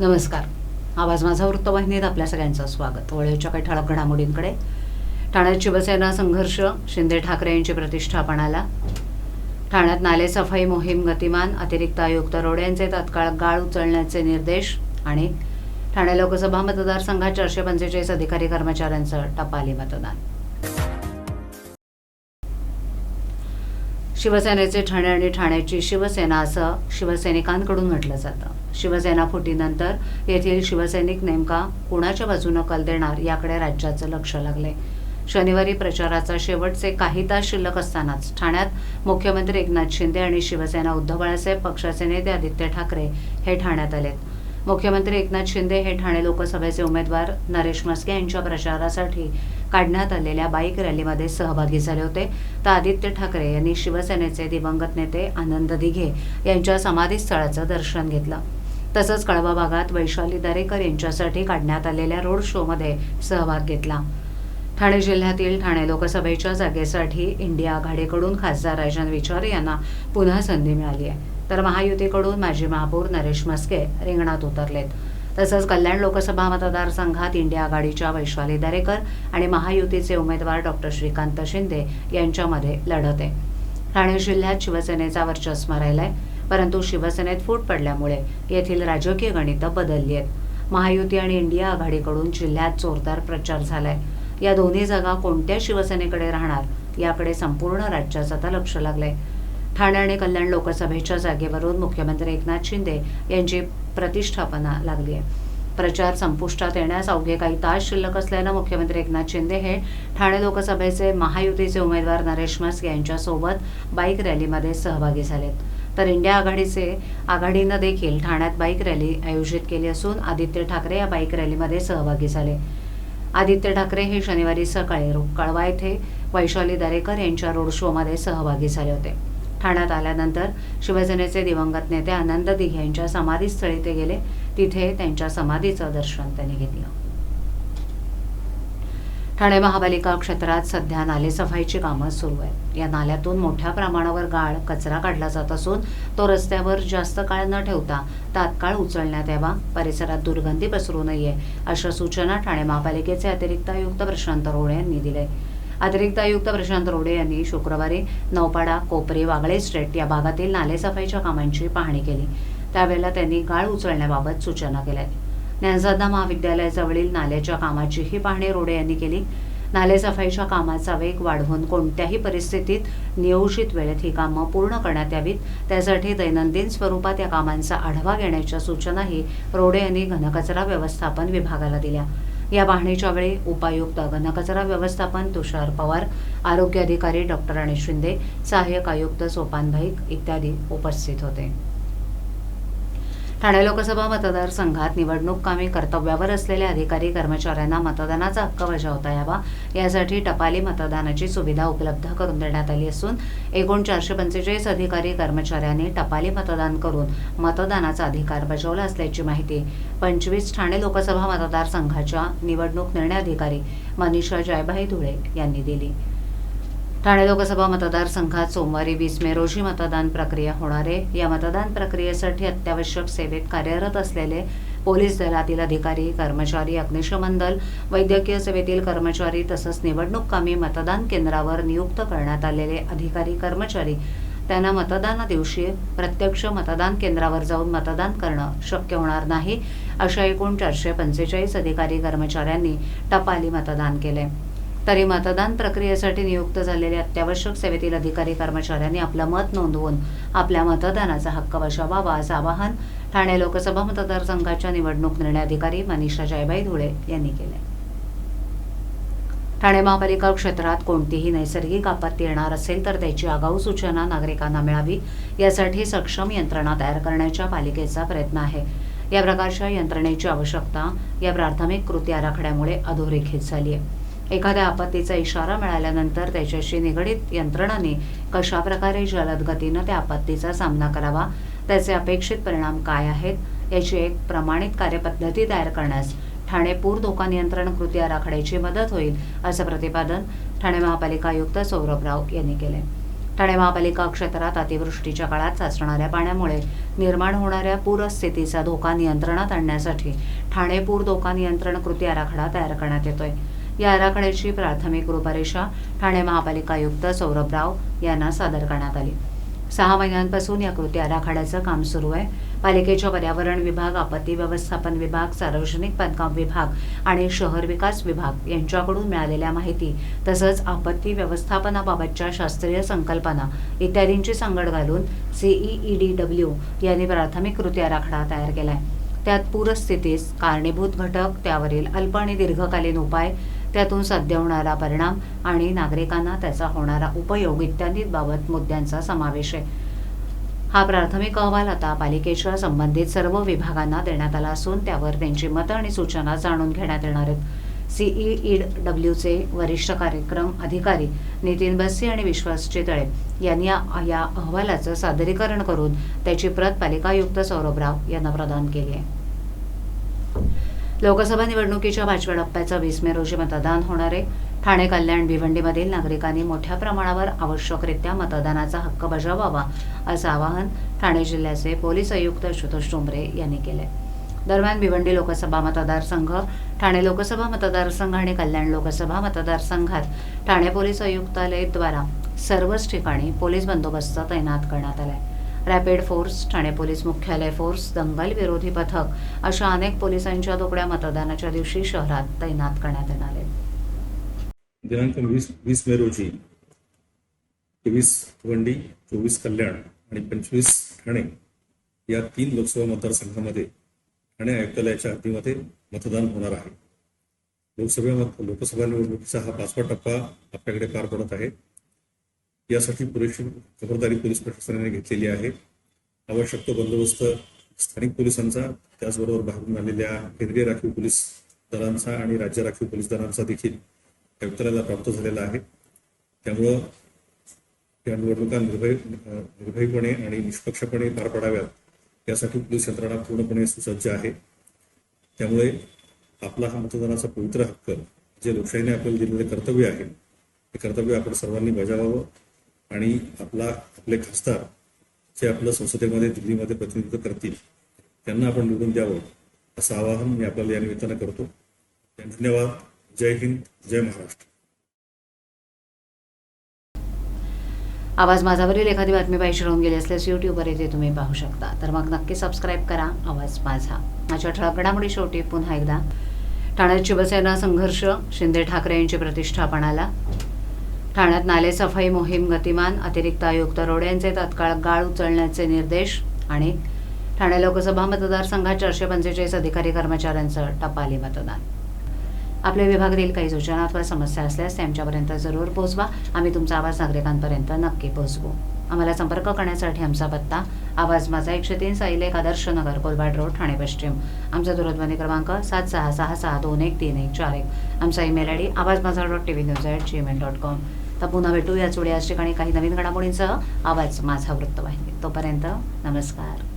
नमस्कार. आवाज माझा वृत्तवाहिनीत आपल्या सगळ्यांचं स्वागत. वळेच्या काही ठळक घडामोडींकडे. ठाण्यात शिवसेना संघर्ष शिंदे ठाकरे यांची प्रतिष्ठापणाला ठाण्यात नाले सफाई मोहीम गतिमान अतिरिक्त आयुक्त रोडे यांचे तात्काळ गाळ उचलण्याचे निर्देश आणि ठाणे लोकसभा मतदारसंघात चारशे पंचेचाळीस अधिकारी कर्मचाऱ्यांचं टपाली मतदान. शिवसेनेचे ठाणे आणि ठाण्याची शिवसेना असं शिवसैनिकांकडून म्हटलं जातं. शिवसेना फुटीनंतर येथील शिवसैनिक नेमका कुणाच्या बाजूनं कल देणार याकडे राज्याचं लक्ष लागले शनिवारी प्रचाराचा शेवटचे काही तास शिल्लक असतानाच ठाण्यात मुख्यमंत्री एकनाथ शिंदे आणि शिवसेना उद्धव बाळासाहेब पक्षाचे नेते आदित्य ठाकरे हे ठाण्यात आलेत. मुख्यमंत्री एकनाथ शिंदे हे ठाणे लोकसभेचे उमेदवार नरेश मस्के यांच्या प्रचारासाठी काढण्यात आलेल्या बाईक रॅलीमध्ये सहभागी झाले होते. तर आदित्य ठाकरे यांनी शिवसेनेचे दिवंगत नेते आनंद दिघे यांच्या समाधीस्थळाचं दर्शन घेतलं. तसंच कळवा भागात वैशाली दरेकर यांच्यासाठी काढण्यात आलेल्या रोड शोमध्ये सहभाग घेतला. ठाणे जिल्ह्यातील ठाणे लोकसभेच्या जागेसाठी इंडिया आघाडीकडून खासदार राजन विचारे यांना पुन्हा संधी मिळाली आहे. तर महायुतीकडून माजी महापौर नरेश मस्के रिंगणात उतरलेत. तसंच कल्याण लोकसभा मतदारसंघात इंडिया आघाडीच्या वैशाली दरेकर आणि महायुतीचे उमेदवार डॉक्टर श्रीकांत शिंदे यांच्यामध्ये लढत आहे. ठाणे जिल्ह्यात शिवसेनेचा वर्चस्व राहिलाय. परंतु शिवसेनेत फूट पडल्यामुळे येथील राजकीय गणितं बदलली आहेत. महायुती आणि इंडिया आघाडीकडून जिल्ह्यात जोरदार प्रचार झालाय. या दोन्ही जागा कोणत्या शिवसेनेकडे राहणार याकडे संपूर्ण राज्याचं आता लक्ष लागलंय. ठाणे आणि कल्याण लोकसभेच्या जागेवरून मुख्यमंत्री एकनाथ शिंदे यांची प्रतिष्ठापना लागली आहे. प्रचार संपुष्टात येण्यास अवघे काही तास शिल्लक असल्यानं मुख्यमंत्री एकनाथ शिंदे हे ठाणे लोकसभेचे महायुतीचे उमेदवार नरेश मस्के यांच्यासोबत बाईक रॅलीमध्ये सहभागी झालेत. तर इंडिया आघाडीचे आघाडीनं देखील ठाण्यात बाईक रॅली आयोजित केली असून आदित्य ठाकरे या बाईक रॅलीमध्ये सहभागी झाले. आदित्य ठाकरे हे शनिवारी सकाळी रो- कळवा येथे वैशाली दरेकर यांच्या रोड शोमध्ये सहभागी झाले होते. ठाण्यात आल्यानंतर शिवसेनेचे दिवंगत नेते आनंद दिघे यांच्या समाधीस्थळी ते गेले. तिथे त्यांच्या समाधीचं दर्शन त्यांनी घेतलं. ठाणे महापालिका क्षेत्रात सध्या नालेसफाईची कामं सुरू आहेत. या नाल्यातून मोठ्या प्रमाणावर गाळ कचरा काढला जात असून तो रस्त्यावर जास्त काळ न ठेवता तात्काळ उचलण्यात यावा परिसरात दुर्गंधी पसरू नये अशा सूचना ठाणे महापालिकेचे अतिरिक्त आयुक्त प्रशांत रोडे यांनी दिले अतिरिक्त आयुक्त प्रशांत रोडे यांनी शुक्रवारी नौपाडा कोपरी वागळे स्ट्रेट या भागातील नालेसफाईच्या कामांची पाहणी केली. त्यावेळेला त्यांनी गाळ उचलण्याबाबत सूचना केल्या. ज्ञानसाधना महाविद्यालयाजवळील नाल्याच्या कामाचीही पाहणी रोडे यांनी केली. नालेसफाईच्या कामाचा वेग वाढवून कोणत्याही परिस्थितीत नियोजित वेळेत ही कामं पूर्ण करण्यात यावीत. त्यासाठी दैनंदिन स्वरूपात या कामांचा आढावा घेण्याच्या सूचनाही रोडे यांनी घनकचरा व्यवस्थापन विभागाला दिल्या. या पाहणीच्या वेळी उपायुक्त घनकचरा व्यवस्थापन तुषार पवार आरोग्य अधिकारी डॉक्टर आणि शिंदे सहाय्यक आयुक्त सोपान भाईक इत्यादी उपस्थित होते. ठाणे लोकसभा मतदारसंघात निवडणूक कामी कर्तव्यावर असलेल्या अधिकारी कर्मचाऱ्यांना मतदानाचा हक्क बजावता यावा. यासाठी टपाली मतदानाची सुविधा उपलब्ध करून देण्यात आली असून एकूण चारशे पंचेचाळीस अधिकारी कर्मचाऱ्यांनी टपाली मतदान करून मतदानाचा अधिकार बजावला असल्याची माहिती पंचवीस ठाणे लोकसभा मतदारसंघाच्या निवडणूक निर्णय अधिकारी मनीषा जयभाई धुळे यांनी दिली. ठाणे लोकसभा मतदारसंघात सोमवारी वीस मे रोजी मतदान प्रक्रिया होणार. आहे या मतदान प्रक्रियेसाठी अत्यावश्यक सेवेत कार्यरत असलेले पोलीस दलातील अधिकारी कर्मचारी अग्निशमन दल वैद्यकीय सेवेतील कर्मचारी तसंच निवडणूक कामी मतदान केंद्रावर नियुक्त करण्यात आलेले अधिकारी कर्मचारी त्यांना मतदाना दिवशी प्रत्यक्ष मतदान केंद्रावर जाऊन मतदान करणं शक्य होणार नाही अशा एकूण चारशे पंचेचाळीस अधिकारी कर्मचाऱ्यांनी टपाली मतदान केले. तरी मतदान प्रक्रियेसाठी नियुक्त झालेले अत्यावश्यक सेवेतील अधिकारी कर्मचाऱ्यांनी आपलं मत नोंदवून आपल्या मतदानाचा हक्क बजावावा असं आवाहन ठाणे लोकसभा मतदारसंघाच्या निवडणूक निर्णय अधिकारी मनीषा जयबाई धुळे यांनी केले. ठाणे महापालिका क्षेत्रात कोणतीही नैसर्गिक आपत्ती येणार असेल तर त्याची आगाऊ सूचना नागरिकांना मिळावी यासाठी सक्षम यंत्रणा तयार करण्याच्या पालिकेचा प्रयत्न आहे. या प्रकारच्या यंत्रणेची आवश्यकता या प्राथमिक कृती आराखड्यामुळे अधोरेखित झाली आहे. एखाद्या आपत्तीचा इशारा मिळाल्यानंतर त्याच्याशी निगडीत यंत्रणांनी कशा प्रकारे जलद गतीनं त्या आपत्तीचा सामना करावा? त्याचे अपेक्षित परिणाम काय आहेत? याची एक प्रमाणित कार्यपद्धती तयार करण्यास ठाणे पूर धोका नियंत्रण कृती आराखड्याची मदत होईल असं प्रतिपादन ठाणे महापालिका आयुक्त सौरभ राव यांनी केले ठाणे महापालिका क्षेत्रात अतिवृष्टीच्या काळात साचणाऱ्या पाण्यामुळे निर्माण होणाऱ्या पूरस्थितीचा धोका नियंत्रणात आणण्यासाठी ठाणे पूर धोका नियंत्रण कृती आराखडा तयार करण्यात येतोय. या आराखड्याची प्राथमिक रूपरेषा ठाणे महापालिका आयुक्त सौरभ राव यांना सादर करण्यात आली. सहा महिन्यांपासून या कृती आराखड्याचं काम सुरू आहे. पालिकेच्या पर्यावरण विभाग आपत्ती व्यवस्थापन विभाग सार्वजनिक बांधकाम विभाग आणि शहर विकास विभाग यांच्याकडून मिळालेल्या माहिती तसंच आपत्ती व्यवस्थापनाबाबतच्या शास्त्रीय संकल्पना इत्यादींची सांगड घालून सीईई डब्ल्यू यांनी प्राथमिक कृती आराखडा तयार केला आहे त्यात पूरस्थितीस कारणीभूत घटक त्यावरील अल्प आणि दीर्घकालीन उपाय त्यातून साध्य होणारा परिणाम आणि नागरिकांना त्याचा होणारा उपयोग इत्यादींबाबत मुद्द्यांचा समावेश आहे. हा प्राथमिक अहवाल आता पालिकेच्या संबंधित सर्व विभागांना देण्यात आला असून त्यावर त्यांची मतं आणि सूचना जाणून घेण्यात येणार आहेत. सीईई डब्ल्यूचे वरिष्ठ कार्यक्रम अधिकारी नितीन बस्सी आणि विश्वास चितळे यांनी या या अहवालाचं सादरीकरण करून त्याची प्रत पालिका आयुक्त सौरभ राव यांना प्रदान केली आहे. लोकसभा निवडणुकीच्या पाचव्या टप्प्याचं वीस मे रोजी मतदान होणार आहे. ठाणे कल्याण भिवंडीमधील नागरिकांनी मोठ्या प्रमाणावर आवश्यकरित्या मतदानाचा हक्क बजावावा असं आवाहन ठाणे जिल्ह्याचे पोलीस आयुक्त आशुतोष डोंबरे यांनी केले दरम्यान भिवंडी लोकसभा मतदारसंघ ठाणे लोकसभा मतदारसंघ आणि कल्याण लोकसभा मतदारसंघात ठाणे पोलीस आयुक्तालयद्वारा सर्वच ठिकाणी पोलीस बंदोबस्त तैनात करण्यात आलाय. रॅपिड फोर्स ठाणे पोलीस मुख्यालय फोर्स दंगल विरोधी पथक अशा अनेक पोलिसांच्या तुकड्या मतदानाच्या दिवशी शहरात तैनात करण्यात येणार आहेत. दिनांक वीस वीस मे रोजी तेवीस वंडी चोवीस कल्याण आणि पंचवीस ठाणे या तीन लोकसभा मतदारसंघामध्ये ठाणे आयुक्तालयाच्या हद्दीमध्ये मतदान होणार आहे. लोकसभा लोकसभा निवडणुकीचा हा पाचवा टप्पा आपल्याकडे पार पडत आहे. यासाठी पुरेशी खबरदारी पोलीस प्रशासनाने घेतलेली आहे. आवश्यक तो बंदोबस्त स्थानिक पोलिसांचा त्याचबरोबर भागून आलेल्या केंद्रीय राखीव पोलीस दलांचा आणि राज्य राखीव पोलीस दलांचा देखील आयुक्तालयाला प्राप्त झालेला आहे. त्यामुळं या निवडणुका निर्भय निर्भयपणे आणि निष्पक्षपणे पार पडाव्यात यासाठी पोलीस यंत्रणा पूर्णपणे सुसज्ज आहे. त्यामुळे आपला हा मतदानाचा पवित्र हक्क जे लोकशाहीने आपल्याला दिलेले कर्तव्य आहे ते कर्तव्य आपण सर्वांनी बजावावं. आणि आपला आपले खासदार जे आपलं संसदेमध्ये दिल्लीमध्ये प्रतिनिधित्व करतील त्यांना आपण निवडून द्यावं असं आवाहन मी आपल्याला या निमित्तानं करतो. धन्यवाद. जय हिंद जय महाराष्ट्र. आवाज माझावरील एखादी बातमी पाहिजे राहून गेली असल्यास युट्यूबवर येथे तुम्ही पाहू शकता. तर मग नक्की सबस्क्राईब करा. आवाज माझा. माझ्या ठळक घडामोडी शेवटी पुन्हा एकदा. ठाण्यात शिवसेना संघर्ष शिंदे ठाकरे यांची प्रतिष्ठापनाला ठाण्यात नाले सफाई मोहीम गतिमान अतिरिक्त आयुक्त रोड्यांचे तत्काळ गाळ उचलण्याचे निर्देश आणि ठाणे लोकसभा मतदारसंघात चारशे पंचेचाळीस अधिकारी कर्मचाऱ्यांचं टपाली मतदान. आपल्या विभागातील काही सूचना अथवा समस्या असल्यास ते आमच्यापर्यंत जरूर पोहोचवा. आम्ही तुमचा आवाज नागरिकांपर्यंत नक्की पोहोचवू. आम्हाला संपर्क करण्यासाठी आमचा पत्ता आवाज माझा एकशे तीन साईलेख एक आदर्श नगर कोलबाड रोड ठाणे पश्चिम. आमचा दूरध्वनी क्रमांक सात सहा सहा सहा दोन एक तीन एक चार एक. आमचा email I D Awaaz Majha dot T V news at Gmail dot com. तर पुन्हा भेटूयाच याच याच ठिकाणी काही नवीन घडामोडींसह. आवाज माझा वृत्तवाहिनी. तोपर्यंत नमस्कार.